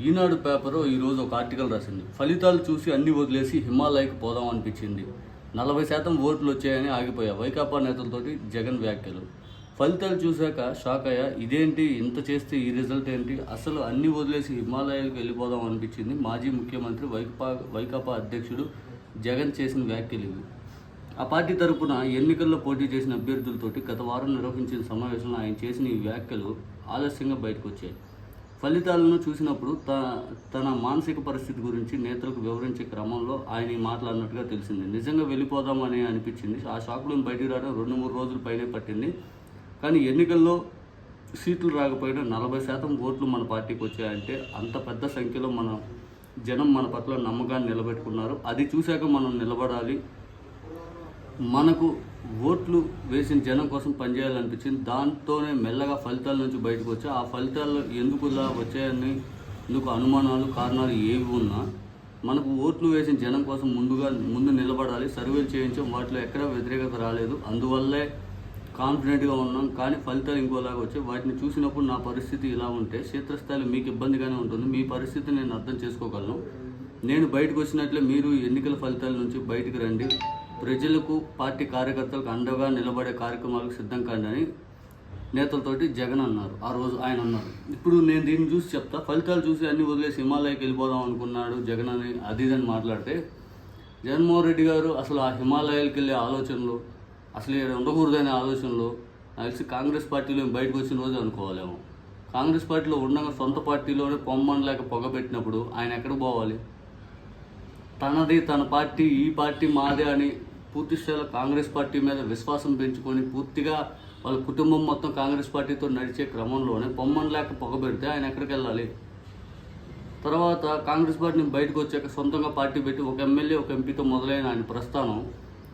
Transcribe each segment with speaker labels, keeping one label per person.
Speaker 1: ఈనాడు paper ఈరోజు ఒక article రాసింది. ఫలితాలు చూసి అన్ని వదిలేసి హిమాలయకు పోదాం అనిపించింది. నలభై శాతం ఓట్లు వచ్చాయని ఆగిపోయా వైకాపా నేతలతోటి జగన్ వ్యాఖ్యలు. ఫలితాలు చూశాక షాక్ అయ్యా. ఇదేంటి? ఇంత చేస్తే ఈ రిజల్ట్ ఏంటి? అసలు అన్ని వదిలేసి హిమాలయాలకు వెళ్ళిపోదాం అనిపించింది మాజీ ముఖ్యమంత్రి వైపా వైకాపా అధ్యక్షుడు జగన్ చేసిన వ్యాఖ్యలు ఇవి. ఆ పార్టీ తరపున ఎన్నికల్లో పోటీ చేసిన అభ్యర్థులతోటి గత వారం నిర్వహించిన సమావేశంలో ఆయన చేసిన ఈ వ్యాఖ్యలు ఆలస్యంగా బయటకు వచ్చాయి. ఫలితాలను చూసినప్పుడు తన తన మానసిక పరిస్థితి గురించి నేతలకు వివరించే క్రమంలో ఆయన ఈ మాట్లాడినట్టుగా తెలిసింది. నిజంగా వెళ్ళిపోదామని అనిపించింది. ఆ షాక్లో బయటికి రావడం రెండు మూడు రోజుల పైనే పట్టింది. కానీ ఎన్నికల్లో సీట్లు రాకపోయినా నలభై శాతం ఓట్లు మన పార్టీకి వచ్చాయంటే అంత పెద్ద సంఖ్యలో మన జనం మన పట్ల నమ్మకాన్ని నిలబెట్టుకున్నారు. అది చూశాక మనం నిలబడాలి. మనకు ఓట్లు వేసిన జనం కోసం పనిచేయాలనిపించింది. దాంతోనే మెల్లగా ఫలితాల నుంచి బయటకు వచ్చా. ఆ ఫలితాలు ఎందుకు ఇలా వచ్చాయని ఎందుకు అనుమానాలు కారణాలు ఏవి ఉన్నా మనకు ఓట్లు వేసిన జనం కోసం ముందుగా ముందు నిలబడాలి. సర్వేలు చేయించాం. వాటిలో ఎక్కడ వ్యతిరేకత రాలేదు. అందువల్లే కాన్ఫిడెంట్గా ఉన్నాం. కానీ ఫలితాలు ఇంకోలాగా వచ్చాయి. వాటిని చూసినప్పుడు నా పరిస్థితి ఇలా ఉంటే క్షేత్రస్థాయిలో మీకు ఇబ్బందిగానే ఉంటుంది. మీ పరిస్థితి నేను అర్థం చేసుకోగలను. నేను బయటకు వచ్చినట్లే మీరు ఎన్నికల ఫలితాల నుంచి బయటకు రండి. ప్రజలకు పార్టీ కార్యకర్తలకు అండగా నిలబడే కార్యక్రమాలకు సిద్ధం కాండి నేతలతోటి జగన్ అన్నారు. ఆ రోజు ఆయన అన్నారు. ఇప్పుడు నేను దీన్ని చూసి చెప్తా. ఫలితాలు చూసి అన్ని వదిలేసి హిమాలయకి వెళ్ళిపోదాం అనుకున్నాడు జగన్ అని అది ఇది అని మాట్లాడితే జగన్మోహన్ రెడ్డి గారు అసలు ఆ హిమాలయాలకు వెళ్ళే ఆలోచనలు అసలు ఉండకూడదనే ఆలోచనలు నాకు తెలిసి కాంగ్రెస్ పార్టీలో బయటకు వచ్చిన రోజు అనుకోవాలేమో. కాంగ్రెస్ పార్టీలో ఉండగా సొంత పార్టీలోనే పొమ్మని లేక పొగబెట్టినప్పుడు ఆయన ఎక్కడికి పోవాలి? తనది తన పార్టీ ఈ పార్టీ మాదే అని పూర్తి స్థాయిలో కాంగ్రెస్ పార్టీ మీద విశ్వాసం పెంచుకొని పూర్తిగా వాళ్ళ కుటుంబం మొత్తం కాంగ్రెస్ పార్టీతో నడిచే క్రమంలోనే పొమ్మని లేక పొగబెడితే ఆయన ఎక్కడికి వెళ్ళాలి? తర్వాత కాంగ్రెస్ పార్టీని బయటకు వచ్చాక సొంతంగా పార్టీ పెట్టి ఒక ఎమ్మెల్యే ఒక ఎంపీతో మొదలైన ఆయన ప్రస్థానం.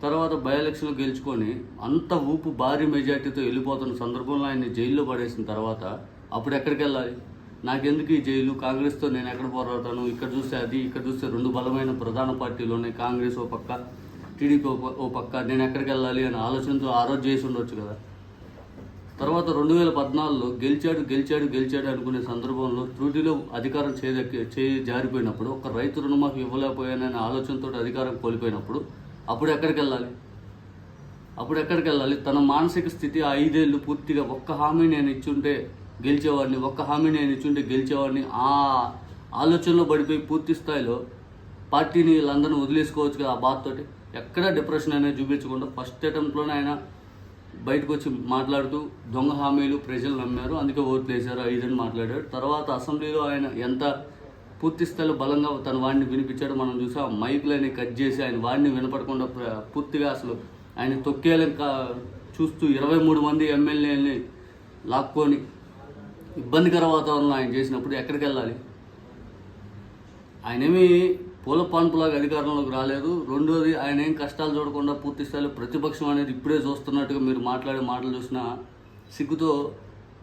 Speaker 1: తర్వాత బై ఎలక్షన్లో గెలుచుకొని అంత ఊపు భారీ మెజార్టీతో వెళ్ళిపోతున్న సందర్భంలో ఆయన్ని జైల్లో పడేసిన తర్వాత అప్పుడు ఎక్కడికి వెళ్ళాలి? నాకెందుకు ఈ జైలు? కాంగ్రెస్తో నేను ఎక్కడ పోరాడతాను? ఇక్కడ చూస్తే అది ఇక్కడ చూస్తే రెండు బలమైన ప్రధాన పార్టీలోనే కాంగ్రెస్ ఓ పక్క టీడీపీ ఓ ఓ పక్క. నేను ఎక్కడికి వెళ్ళాలి అనే ఆలోచనతో ఆ రోజు చేసి ఉండొచ్చు కదా. తర్వాత రెండు వేల పద్నాలుగులో గెలిచాడు గెలిచాడు గెలిచాడు అనుకునే సందర్భంలో త్రుటిలో అధికారం చేదక్కి చేయి జారిపోయినప్పుడు ఒక రైతు రుణమాఫీ ఇవ్వలేకపోయాననే ఆలోచనతో అధికారం కోల్పోయినప్పుడు అప్పుడు ఎక్కడికి వెళ్ళాలి? అప్పుడు ఎక్కడికి వెళ్ళాలి? తన మానసిక స్థితి ఆ ఐదేళ్ళు పూర్తిగా ఒక్క హామీ నేను ఇచ్చుంటే గెలిచేవాడిని ఒక్క హామీ నేను ఇచ్చుంటే గెలిచేవాడిని ఆ ఆలోచనలో పడిపోయి పూర్తి స్థాయిలో పార్టీని వీళ్ళందరినీ వదిలేసుకోవచ్చు కదా ఆ బాధతోటి ఎక్కడ డిప్రెషన్ అనేది చూపించకుండా ఫస్ట్ అటెంప్ట్లోనే ఆయన బయటకు వచ్చి మాట్లాడుతూ దొంగ హామీలు ప్రజలు నమ్మారు అందుకే ఓట్లు వేశారు ఐదని మాట్లాడాడు. తర్వాత అసెంబ్లీలో ఆయన ఎంత పూర్తి స్థాయిలో బలంగా తన వాడిని వినిపించాడు మనం చూసాం. మైకులని కట్ చేసి ఆయన వాడిని వినపడకుండా పూర్తిగా అసలు ఆయన తొక్కేయాలని చూస్తూ ఇరవై మూడు మంది ఎమ్మెల్యేలని లాక్కొని ఇబ్బందికర వాతావరణంలో ఆయన చేసినప్పుడు ఎక్కడికి వెళ్ళాలి? ఆయనేమి పూల పాన్పులాగా అధికారంలోకి రాలేదు. రెండోది ఆయన ఏం కష్టాలు చూడకుండా పూర్తి స్థాయిలో ప్రతిపక్షం అనేది ఇప్పుడే చూస్తున్నట్టుగా మీరు మాట్లాడే మాటలు చూసినా సిగ్గుతో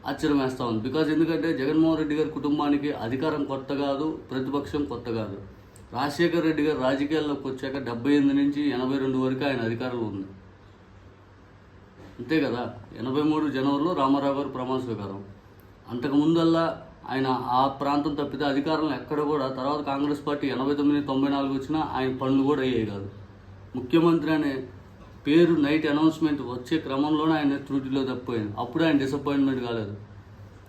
Speaker 1: ఆశ్చర్యం వేస్తా ఉంది. బికాజ్ ఎందుకంటే జగన్మోహన్ రెడ్డి గారి కుటుంబానికి అధికారం కొత్త కాదు ప్రతిపక్షం కొత్త కాదు. రాజశేఖర్ రెడ్డి గారు రాజకీయాల్లోకి వచ్చాక డెబ్బై ఎనిమిది నుంచి ఎనభై రెండు వరకు ఆయన అధికారంలో ఉంది. అంతే కదా? ఎనభై మూడు జనవరిలో రామారావు గారు ప్రమాణ స్వీకారం. అంతకుముందల్లా ఆయన ఆ ప్రాంతం తప్పితే అధికారంలో ఎక్కడ కూడా తర్వాత కాంగ్రెస్ పార్టీ ఎనభై తొమ్మిది తొంభై నాలుగు వచ్చినా ఆయన పనులు కూడా అయ్యాయి కాదు. ముఖ్యమంత్రి అనే పేరు నైట్ అనౌన్స్మెంట్ వచ్చే క్రమంలోనే ఆయన త్రుటిలో తప్పిపోయింది అప్పుడు ఆయన డిసప్పాయింట్మెంట్ కాలేదు.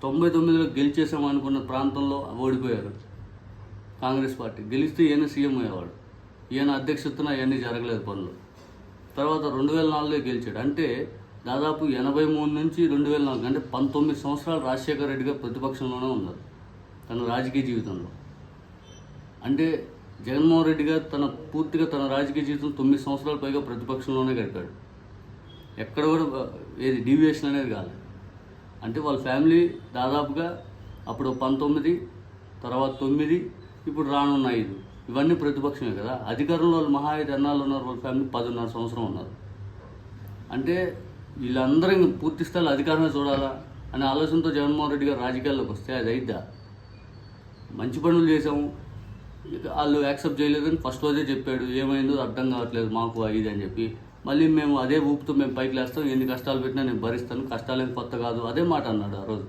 Speaker 1: తొంభై తొమ్మిదిలో గెలిచేసామనుకున్న ప్రాంతంలో ఓడిపోయారు కాంగ్రెస్ పార్టీ. గెలిస్తే ఈయన సీఎం అయ్యేవాడు. ఈయన అధ్యక్షతన అవన్నీ జరగలేదు పనులు. తర్వాత రెండు వేల నాలుగులో గెలిచాడు. అంటే దాదాపు ఎనభై మూడు నుంచి రెండు వేల నాలుగు అంటే పంతొమ్మిది సంవత్సరాలు రాజశేఖర రెడ్డిగా ప్రతిపక్షంలోనే ఉన్నారు తన రాజకీయ జీవితంలో. అంటే జగన్మోహన్ రెడ్డి గారు తన పూర్తిగా తన రాజకీయ జీవితం తొమ్మిది సంవత్సరాల పైగా ప్రతిపక్షంలోనే గడిపాడు. ఎక్కడ కూడా ఏది డీవియేషన్ అనేది కాదు అంటే వాళ్ళ ఫ్యామిలీ దాదాపుగా అప్పుడు పంతొమ్మిది తర్వాత తొమ్మిది ఇప్పుడు రానున్న ఐదు. ఇవన్నీ ప్రతిపక్షమే కదా. అధికారంలో వాళ్ళు మహా ఐదు ఎన్నాళ్ళు ఉన్నారు వాళ్ళ ఫ్యామిలీ పదిన్నర సంవత్సరం ఉన్నారు. అంటే వీళ్ళందరూ ఇంక పూర్తి స్థాయిలో అధికారమే చూడాలా అనే ఆలోచనతో జగన్మోహన్ రెడ్డి గారు రాజకీయాల్లోకి వస్తే అది అయిద్దా? మంచి పనులు చేసాము వాళ్ళు యాక్సెప్ట్ చేయలేదని ఫస్ట్ రోజే చెప్పాడు ఏమైందో అర్థం కావట్లేదు మాకు ఇది అని చెప్పి. మళ్ళీ మేము అదే ఊపుతూ మేము పైకి లేస్తాం ఎన్ని కష్టాలు పెట్టినా నేను భరిస్తాను కష్టాలేం కొత్త కాదు అదే మాట అన్నాడు ఆ రోజు.